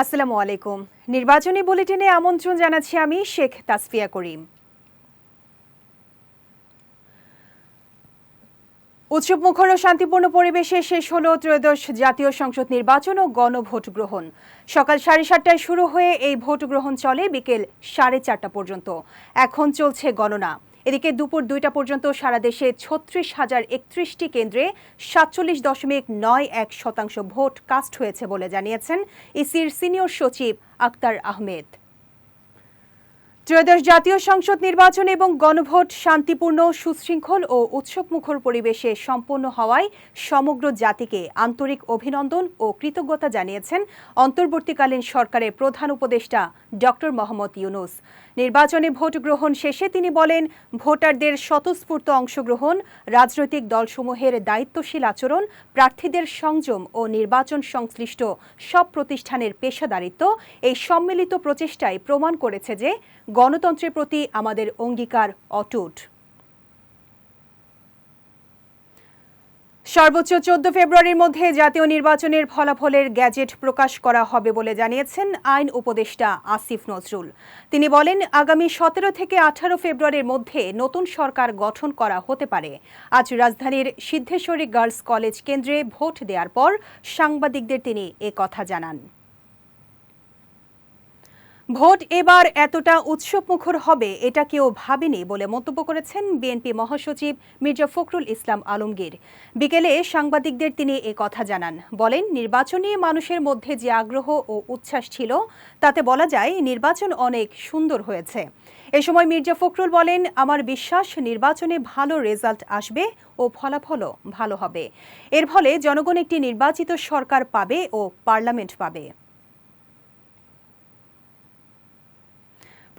আসসালামু আলাইকুম। নির্বাচনী বুলেটিনে আমন্ত্রণ জানাচ্ছি আমি শেখ তাসফিয়া করিম। উৎসবমুখর ও শান্তিপূর্ণ পরিবেশে শেষ হল ত্রয়োদশ জাতীয় সংসদ নির্বাচন ও গণভোট গ্রহণ। সকাল সাড়ে সাতটায় শুরু হয়ে এই ভোট গ্রহণ চলে বিকেল সাড়ে চারটা পর্যন্ত। এখন চলছে গণনা। এদিকে দুপুর দুইটা পর্যন্ত সারা দেশে ছত্রিশ হাজার একত্রিশটি কেন্দ্রে সাতচল্লিশ দশমিক নয় এক শতাংশ ভোট কাস্ট হয়েছে বলে জানিয়েছেন ইসির সিনিয়র সচিব আক্তার আহমেদ। ত্রয়োদশ জাতীয় সংসদ নির্বাচন এবং গণভোট শান্তিপূর্ণ, সুশৃঙ্খল ও উৎসবমুখর পরিবেশে সম্পন্ন হওয়ায় সমগ্র জাতিকে আন্তরিক অভিনন্দন ও কৃতজ্ঞতা জানিয়েছেন অন্তর্বর্তীকালীন সরকারের প্রধান উপদেষ্টা ডক্টর মোহাম্মদ ইউনুস। নির্বাচনে ভোট গ্রহণ শেষে তিনি বলেন, ভোটারদের স্বতঃস্ফূর্ত অংশগ্রহণ, রাজনৈতিক দলসমূহের দায়িত্বশীল আচরণ, প্রার্থীদের সংযম ও নির্বাচন সংশ্লিষ্ট সব প্রতিষ্ঠানের পেশাদারিত্ব এই সম্মিলিত প্রচেষ্টায় প্রমাণ করেছে যে গণতন্ত্রের প্রতি আমাদের অঙ্গীকার অটুট। সর্বোচ্চ চোদ্দ ফেব্রুয়ারির মধ্যে জাতীয় নির্বাচনের ফলাফলের গ্যাজেট প্রকাশ করা হবে বলে জানিয়েছেন আইন উপদেষ্টা আসিফ নজরুল। তিনি বলেন, আগামী সতেরো থেকে আঠারো ফেব্রুয়ারির মধ্যে নতুন সরকার গঠন করা হতে পারে। আজ রাজধানীর সিদ্ধেশ্বরী গার্লস কলেজ কেন্দ্রে ভোট দেওয়ার পর সাংবাদিকদের তিনি এ কথা জানান। ভোট এবার এতটা উৎসবমুখর হবে, এটা কেউ ভাবেনি বলে মন্তব্য করেছেন বিএনপি মহাসচিব মির্জা ফখরুল ইসলাম আলমগীর। বিকেলে সাংবাদিকদের তিনি এ কথা জানান। বলেন, নির্বাচন নিয়ে মানুষের মধ্যে যে আগ্রহ ও উচ্ছ্বাস ছিল, তাতে বলা যায় নির্বাচন অনেক সুন্দর হয়েছে। এ সময় মির্জা ফখরুল বলেন, আমার বিশ্বাস, নির্বাচনে ভালো রেজাল্ট আসবে ও ফলাফলও ভালো হবে। এর ফলে জনগণ একটি নির্বাচিত সরকার পাবে ও পার্লামেন্ট পাবে।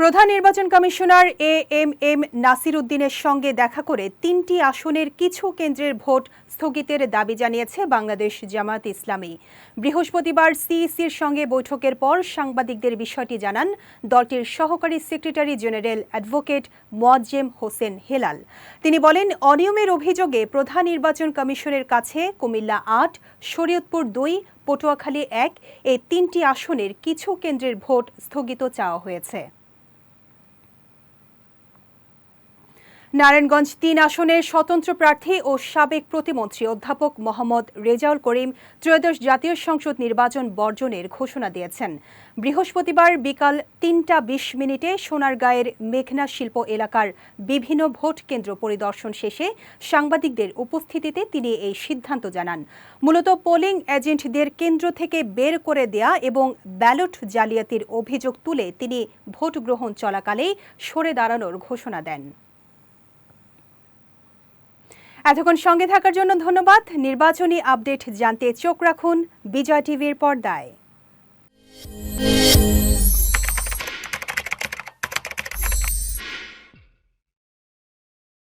প্রধান নির্বাচন commissioner A M M Nasir উদ্দিনের সঙ্গে দেখা করে তিনটি আসনের কিছু কেন্দ্রের ভোট স্থগিতের দাবি জানিয়েছে বাংলাদেশ জামায়াত ইসলামী। বৃহস্পতিবার সিইসির সঙ্গে বৈঠকের পর সাংবাদিকদের বিষয়টি জানান দলটির সহকারী secretary general advocate Moazzem Hossain Helal. তিনি বলেন, অনিয়মের অভিযোগে প্রধান নির্বাচন কমিশনের কাছে কুমিল্লা আট, শরীয়তপুর দুই, পটুয়াখালী এক, এই তিনটি আসনের কিছু কেন্দ্রের ভোট স্থগিত চাওয়া হয়েছে। নারায়ণগঞ্জ তিন আসনের স্বতন্ত্র প্রার্থী ও সাবেক প্রতিমন্ত্রী অধ্যাপক মোহাম্মদ রেজাউল করিম ত্রয়োদশ জাতীয় সংসদ নির্বাচন বর্জনের ঘোষণা দিয়েছেন। বৃহস্পতিবার বিকাল তিনটা বিশ মিনিটে সোনারগাঁয়ের মেঘনা শিল্প এলাকার বিভিন্ন ভোট কেন্দ্র পরিদর্শন শেষে সাংবাদিকদের উপস্থিতিতে তিনি এই সিদ্ধান্ত জানান। মূলত পোলিং এজেন্টদের কেন্দ্র থেকে বের করে দেয়া এবং ব্যালট জালিয়াতির অভিযোগ তুলে তিনি ভোট গ্রহণ চলাকালেই সরে দাঁড়ানোর ঘোষণা দেন। এতক্ষণ সঙ্গে থাকার জন্য ধন্যবাদ। নির্বাচনী আপডেট জানতে চোখ রাখুন বিজয় টিভির পর্দায়।